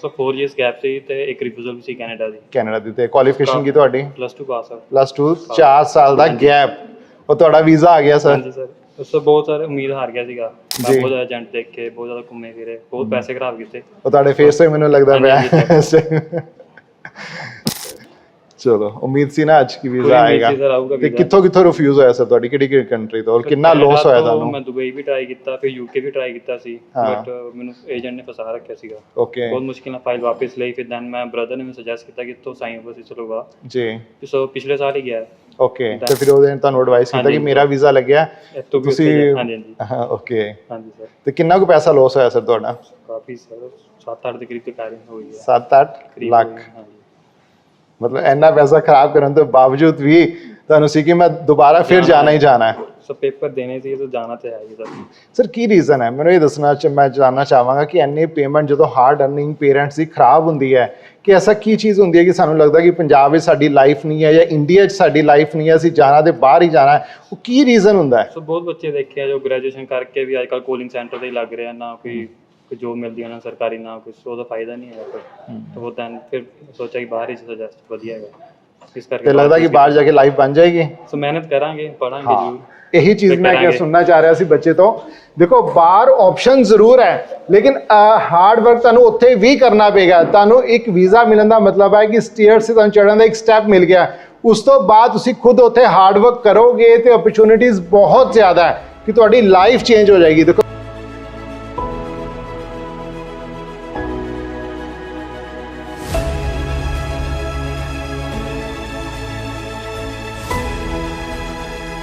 ਸੋ 4 years gap ਸੀ ਤੇ ਇੱਕ ਰਿਫਿਊਜ਼ਲ ਵੀ ਸੀ ਕੈਨੇਡਾ ਦੀ। ਕੈਨੇਡਾ ਦੀ ਤੇ ਕੁਆਲੀਫਿਕੇਸ਼ਨ ਕੀ ਤੁਹਾਡੀ? ਪਲੱਸ 2 ਪਾਸ ਆ ਪਲੱਸ 2 4 ਸਾਲ ਦਾ ਗੈਪ ਉਹ ਤੁਹਾਡਾ ਵੀਜ਼ਾ ਆ ਗਿਆ ਸਰ ਹਾਂਜੀ ਸਰ ਉਸ ਤੋਂ ਬਹੁਤ ਸਾਰੇ ਉਮੀਦ ਹਾਰ ਗਿਆ ਸੀਗਾ। ਮੈਂ ਜੀ। ਬਹੁਤ ਜ਼ਿਆਦਾ ਏਜੰਟ ਦੇਖ ਕੇ ਬਹੁਤ ਜ਼ਿਆਦਾ ਘੁੰਮੇ ਫਿਰੇ ਬਹੁਤ ਪੈਸੇ ਖਰਾਬ ਕੀਤੇ। ਉਹ ਤੁਹਾਡੇ ਫੇਸ ਤੋਂ ਮੈਨੂੰ ਲੱਗਦਾ ਹਾਂਜੀ, ਪਿਆ। ਚਲੋ ਉਮੀਦ ਸੀ ਨਾ ਅੱਜ ਕੀ ਕੋਈ ਵੀਜ਼ਾ ਆਏਗਾ। ਆਊਗਾ ਤੇ ਵੀਜ਼ਾ ਕਿੱਥੋਂ ਕਿੱਥੋਂ ਰਿਫਿਊਜ਼ ਹੋਇਆ ਸਰ ਤੁਹਾਡੀ? ਕਿਹੜੀ ਕਿਹੜੀ ਕੰਟਰੀ ਤੋਂ? ਔਰ ਕਿੰਨਾ ਕੈਨੇਡਾ ਲਾਸ ਹੋਇਆ ਤੋਂ ਤੁਹਾਨੂੰ? ਮੈਂ ਦੁਬਈ ਵੀ ਟਰਾਈ ਕੀਤਾ ਫਿਰ ਯੂਕੇ ਵੀ ਟਰਾਈ ਕੀਤਾ ਸੀ। ਹਾਂ। ਬਟ ਮੈਨੂੰ ਏਜੰਟ ਨੇ ਫਸਾ ਰੱਖਿਆ ਸੀਗਾ। ਓਕੇ ਬਹੁਤ ਮੁਸ਼ਕਿਲ ਨਾਲ ਫਾਈਲ ਵਾਪਸ ਲਈ ਫਿਰ ਦੈਨ ਮੈਂ ਬ੍ਰਦਰ ਨੇ ਮੈਨੂੰ ਸੁਜੈਸਟ ਕੀਤਾ ਕਿ ਤੂੰ ਸਾਈਨ ਓਵਰ ਚਲੋਗਾ ਜੀ। ਸੋ ਪਿਛਲੇ ਸਾਲ ਹੀ ਗਿਆ। ਓਕੇ ਤੇ ਫਿਰ ਉਹਦੇ ਨੇ ਤੁਹਾਨੂੰ ਐਡਵਾਈਸ ਕੀਤਾ ਕਿ ਹਾਂਜੀ। ਮੇਰਾ ਵੀਜ਼ਾ ਲੱਗਿਆ। ਵੀ ਉੱਥੇ ਤੁਸੀਂ ਹਾਂਜੀ ਹਾਂਜੀ। ਹਾਂ ਓਕੇ ਹਾਂਜੀ ਸਰ ਤੇ ਕਿੰਨਾ ਕੁ ਪੈਸਾ ਲਾਸ ਹੋਇਆ ਸਰ ਤੁਹਾਡਾ? ਕਾਫੀ ਸਰ 7-8 ਦੇ ਕਰੀਬ ਤੇ ਕਾਰਿੰਗ ਹੋਈ ਹੈ। 7-8 ਕਰੀਬ ਲੱਖ। ਹੋਈ ਹਾਂਜੀ। ਮਤਲਬ ਇੰਨਾ ਪੈਸਾ ਖਰਾਬ ਕਰਨ ਤੋਂ ਬਾਵਜੂਦ ਵੀ ਤੁਹਾਨੂੰ ਸੀ ਕਿ ਮੈਂ ਦੁਬਾਰਾ ਫਿਰ ਜਾਣਾ ਹੀ ਜਾਣਾ ਹੈ। ਸੋ ਪੇਪਰ ਦੇਣੇ ਸੀ ਤਾਂ ਜਾਣਾ ਤੇ ਹੈ ਸਰ। ਸਰ ਕੀ ਰੀਜ਼ਨ ਹੈ? ਮੈਨੂੰ ਇਹ ਦੱਸਣਾ ਚ ਮੈਂ ਜਾਨਣਾ ਚਾਹਾਂਗਾ ਕਿ ਇੰਨੀ ਪੇਮੈਂਟ ਜਦੋਂ ਹਾਰਡ ਅਰਨਿੰਗ ਪੇਰੈਂਟਸ ਦੀ ਖਰਾਬ ਹੁੰਦੀ ਹੈ ਕਿ ਐਸਾ ਕੀ ਚੀਜ਼ ਹੁੰਦੀ ਹੈ ਕਿ ਸਾਨੂੰ ਲੱਗਦਾ ਕਿ ਪੰਜਾਬ ਵਿੱਚ ਸਾਡੀ ਲਾਈਫ ਨਹੀਂ ਹੈ ਜਾਂ ਇੰਡੀਆ 'ਚ ਸਾਡੀ ਲਾਈਫ ਨਹੀਂ ਹੈ ਅਸੀਂ ਜਾਣਾ ਤੇ ਬਾਹਰ ਹੀ ਜਾਣਾ ਹੈ। ਉਹ ਕੀ ਰੀਜ਼ਨ ਹੁੰਦਾ ਹੈ? ਸੋ ਬਹੁਤ ਬੱਚੇ ਦੇਖੇ ਆ ਜੋ ਗ੍ਰੈਜੂਏਸ਼ਨ ਕਰਕੇ ਵੀ ਅੱਜਕੱਲ ਕੋਲਿੰਗ ਸੈਂਟਰ ਤੇ ਹੀ ਲੱਗ ਰਿਹਾ ਨਾ ਕੋਈ कोई जॉब मिलती है ना सरकारी ना कुछ ਉਹਦਾ ਫਾਇਦਾ ਨਹੀਂ ਹੈਗਾ ਕੋਈ। ਤਾਂ ਉਹ ਤਾਂ ਫਿਰ ਸੋਚਿਆ ਬਾਹਰ ਹੀ ਸਜੈਸਟ ਵਧੀਆ ਹੈਗਾ। ਇਸ ਕਰਕੇ ਤੇ ਲੱਗਦਾ ਬਾਹਰ ਜਾ ਕੇ ਲਾਈਫ ਬਣ ਜਾਏਗੀ? ਸੋ ਮਿਹਨਤ ਕਰਾਂਗੇ ਪੜਾਂਗੇ ਜੀ ਇਹੀ ਚੀਜ਼ ਮੈਂ ਕਿ ਸੁਣਨਾ ਚਾਹ ਰਿਹਾ ਸੀ ਬੱਚੇ ਤੋਂ। ਦੇਖੋ ਬਾਹਰ ਆਪਸ਼ਨ ਜ਼ਰੂਰ ਹੈ ਲੇਕਿਨ ਹਾਰਡ ਵਰਕ ਤੁਹਾਨੂੰ ਉੱਥੇ ਵੀ ਕਰਨਾ ਪਏਗਾ। ਤੁਹਾਨੂੰ ਇੱਕ ਵੀਜ਼ਾ ਮਿਲਣ ਦਾ ਮਤਲਬ ਹੈ ਕਿ ਸਟੇਅਰ ਸੇ ਤੁਹਾਨੂੰ ਚੜਨ ਦਾ ਇੱਕ ਸਟੈਪ ਮਿਲ ਗਿਆ। ਉਸ ਤੋਂ ਬਾਅਦ ਤੁਸੀਂ ਖੁਦ ਉੱਥੇ ਹਾਰਡ ਵਰਕ ਕਰੋਗੇ ਤੇ ਓਪਰਚੁਨਿਟੀਆਂ ਬਹੁਤ ਜ਼ਿਆਦਾ ਕਿ ਤੁਹਾਡੀ ਲਾਈਫ ਚੇਂਜ ਹੋ ਜਾਏਗੀ। ਦੇਖੋ